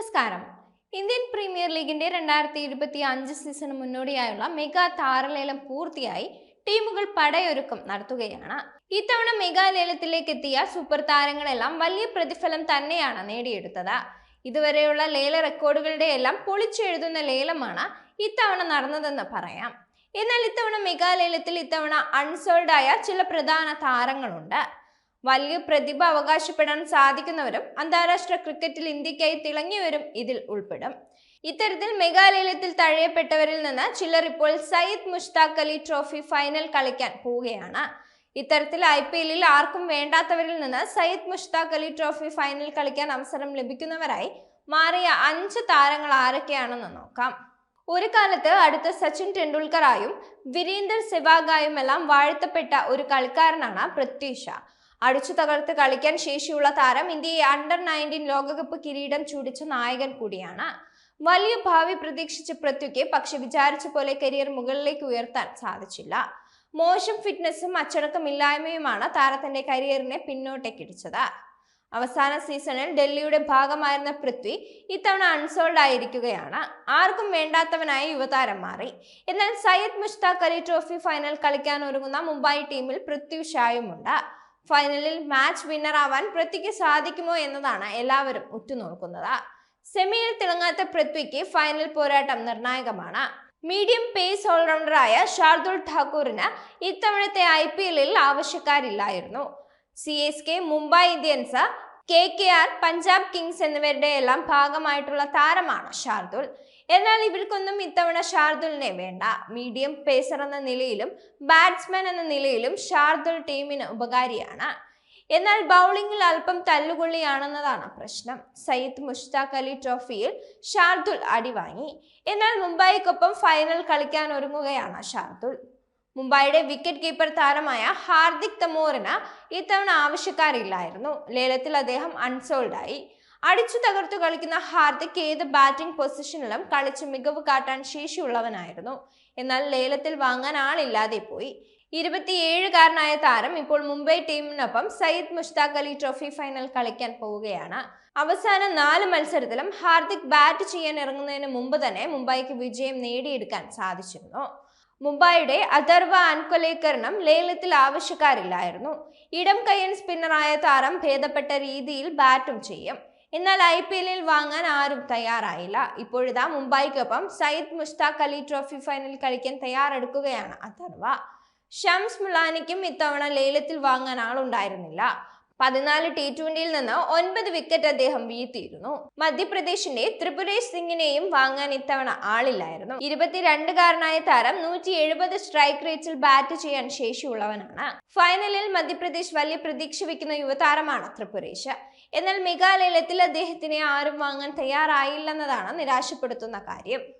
നമസ്കാരം. Indian premier ലീഗിന്റെ രണ്ടായിരത്തി ഇരുപത്തി അഞ്ച് സീസണ് മുന്നോടിയായുള്ള മെഗാ താരലേലം പൂർത്തിയായി ടീമുകൾ പടയൊരുക്കം നടത്തുകയാണ്. ഇത്തവണ മെഗാ ലേലത്തിലേക്ക് എത്തിയ സൂപ്പർ താരങ്ങളെല്ലാം വലിയ പ്രതിഫലം തന്നെയാണ് നേടിയെടുത്തത്. ഇതുവരെയുള്ള ലേല റെക്കോർഡുകളുടെ എല്ലാം പൊളിച്ചെഴുതുന്ന ലേലമാണ് ഇത്തവണ നടന്നതെന്ന് പറയാം. എന്നാൽ ഇത്തവണ മെഗാ ലേലത്തിൽ ഇത്തവണ അൺസോൾഡായ ചില പ്രധാന താരങ്ങളുണ്ട്. വലിയ പ്രതിഭ അവകാശപ്പെടാൻ സാധിക്കുന്നവരും അന്താരാഷ്ട്ര ക്രിക്കറ്റിൽ ഇന്ത്യക്കായി തിളങ്ങിയവരും ഇതിൽ ഉൾപ്പെടും. ഇത്തരത്തിൽ മെഗാലയത്തിൽ തഴയപ്പെട്ടവരിൽ നിന്ന് ചിലർ ഇപ്പോൾ സയ്യിദ് മുഷ്താഖ് അലി ട്രോഫി ഫൈനൽ കളിക്കാൻ പോവുകയാണ്. ഇത്തരത്തിൽ ഐ പി എല്ലിൽ ആർക്കും വേണ്ടാത്തവരിൽ നിന്ന് സയ്യിദ് മുഷ്താഖ് അലി ട്രോഫി ഫൈനൽ കളിക്കാൻ അവസരം ലഭിക്കുന്നവരായി മാറിയ അഞ്ച് താരങ്ങൾ ആരൊക്കെയാണെന്ന് നോക്കാം. ഒരു കാലത്ത് അടുത്ത സച്ചിൻ ടെണ്ടുൽക്കറായും വിരീന്ദർ സെവാഗായും എല്ലാം വാഴ്ത്തപ്പെട്ട ഒരു കളിക്കാരനാണ് പൃഥ്വി ഷാ അടിച്ചു തകർത്ത് കളിക്കാൻ ശേഷിയുള്ള താരം ഇന്ത്യയെ അണ്ടർ നയന്റീൻ ലോകകപ്പ് കിരീടം ചൂടിച്ച നായകൻ കൂടിയാണ്. വലിയ ഭാവി പ്രതീക്ഷിച്ച പൃഥ്വിക്ക് പക്ഷെ വിചാരിച്ച പോലെ കരിയർ മുകളിലേക്ക് ഉയർത്താൻ സാധിച്ചില്ല. മോശം ഫിറ്റ്നസ്സും അച്ചടക്കമില്ലായ്മയുമാണ് താരത്തിന്റെ കരിയറിനെ പിന്നോട്ടേക്കിടിച്ചത്. അവസാന സീസണിൽ ഡൽഹിയുടെ ഭാഗമായിരുന്ന പൃഥ്വി ഇത്തവണ അൺസോൾഡ് ആയിരിക്കുകയാണ്. ആർക്കും വേണ്ടാത്തവനായി യുവതാരം മാറി. എന്നാൽ സയ്യദ് മുഷ്താഖ് അലി ട്രോഫി ഫൈനൽ കളിക്കാൻ ഒരുങ്ങുന്ന മുംബൈ ടീമിൽ പൃഥ്വി ഷായുമുണ്ട്. ഫൈനലിൽ മാച്ച് വിന്നർ ആവാൻ പൃഥ്വിക്ക് സാധിക്കുമോ എന്നതാണ് എല്ലാവരും ഉറ്റുനോക്കുന്നത്. സെമിയിൽ തിളങ്ങാത്ത പൃഥ്വിക്ക് ഫൈനൽ പോരാട്ടം നിർണായകമാണ്. മീഡിയം പേസ് ഓൾറൗണ്ടറായ ഷാർദുൽ ഠാക്കൂറിന് ഇത്തവണത്തെ ഐ പി എല്ലിൽ ആവശ്യക്കാരില്ലായിരുന്നു. C S K Mumbai Indians K K R Punjab Kings എന്നിവരുടെ എല്ലാം ഭാഗമായിട്ടുള്ള താരമാണ് ഷാർദുൽ എന്നാൽ ഇവർക്കൊന്നും ഇത്തവണ ഷാർദുലിനെ വേണ്ട. മീഡിയം പേസർ എന്ന നിലയിലും ബാറ്റ്സ്മാൻ എന്ന നിലയിലും ഷാർദുൽ ടീമിന് ഉപകാരിയാണ്. എന്നാൽ ബൗളിംഗിൽ അല്പം തല്ലുകൊള്ളിയാണെന്നതാണ് പ്രശ്നം. സയ്യിദ് മുഷ്താഖ് അലി ട്രോഫിയിൽ ഷാർദുൽ അടിവാങ്ങി. എന്നാൽ മുംബൈക്കൊപ്പം ഫൈനൽ കളിക്കാൻ ഒരുങ്ങുകയാണ് ഷാർദുൽ. മുംബൈയുടെ വിക്കറ്റ് കീപ്പർ താരമായ ഹാർദിക് തമോറിന് ഇത്തവണ ആവശ്യക്കാരില്ലായിരുന്നു. ലേലത്തിൽ അദ്ദേഹം അൺസോൾഡ് ആയി. അടിച്ചു തകർത്തു കളിക്കുന്ന ഹാർദിക് ഏത് ബാറ്റിംഗ് പൊസിഷനിലും കളിച്ച് മികവ് കാട്ടാൻ ശേഷിയുള്ളവനായിരുന്നു. എന്നാൽ ലേലത്തിൽ വാങ്ങാൻ ആളില്ലാതെ പോയി. ഇരുപത്തിയേഴുകാരനായ താരം ഇപ്പോൾ മുംബൈ ടീമിനൊപ്പം സയ്യിദ് മുഷ്താഖ് അലി ട്രോഫി ഫൈനൽ കളിക്കാൻ പോവുകയാണ്. അവസാന നാല് മത്സരത്തിലും ഹാർദിക് ബാറ്റ് ചെയ്യാൻ ഇറങ്ങുന്നതിന് മുമ്പ് തന്നെ മുംബൈക്ക് വിജയം നേടിയെടുക്കാൻ സാധിച്ചിരുന്നു. മുംബൈയുടെ അഥർവ അൻകൊലേക്കറിനും ലേലത്തിൽ ആവശ്യക്കാരില്ലായിരുന്നു. ഇടം കയ്യൻ സ്പിന്നറായ താരം ഭേദപ്പെട്ട രീതിയിൽ ബാറ്റും ചെയ്യും. എന്നാൽ ഐ പി എല്ലിൽ വാങ്ങാൻ ആരും തയ്യാറായില്ല. ഇപ്പോഴിതാ മുംബൈക്കൊപ്പം സയ്യിദ് മുഷ്താഖ് അലി ട്രോഫി ഫൈനൽ കളിക്കാൻ തയ്യാറെടുക്കുകയാണ്. അഥർവ ഷംസ് മുലാനിക്കും ഇത്തവണ ലേലത്തിൽ വാങ്ങാൻ ആളുണ്ടായിരുന്നില്ല. പതിനാല് ടി ട്വന്റിയിൽ നിന്ന് ഒൻപത് വിക്കറ്റ് അദ്ദേഹം വീഴ്ത്തിയിരുന്നു. മധ്യപ്രദേശിന്റെ ത്രിപുരേഷ് സിംഗിനെയും വാങ്ങാൻ ഇത്തവണ ആളില്ലായിരുന്നു. ഇരുപത്തിരണ്ടുകാരനായ താരം നൂറ്റി എഴുപത് സ്ട്രൈക്ക് റേറ്റിൽ ബാറ്റ് ചെയ്യാൻ ശേഷിയുള്ളവനാണ്. ഫൈനലിൽ മധ്യപ്രദേശ് വലിയ പ്രതീക്ഷ വെക്കുന്ന യുവതാരമാണ് ത്രിപുരേഷ്. എന്നാൽ മെഗാലയത്തിൽ അദ്ദേഹത്തിനെ ആരും വാങ്ങാൻ തയ്യാറായില്ലെന്നതാണ് നിരാശപ്പെടുത്തുന്ന കാര്യം.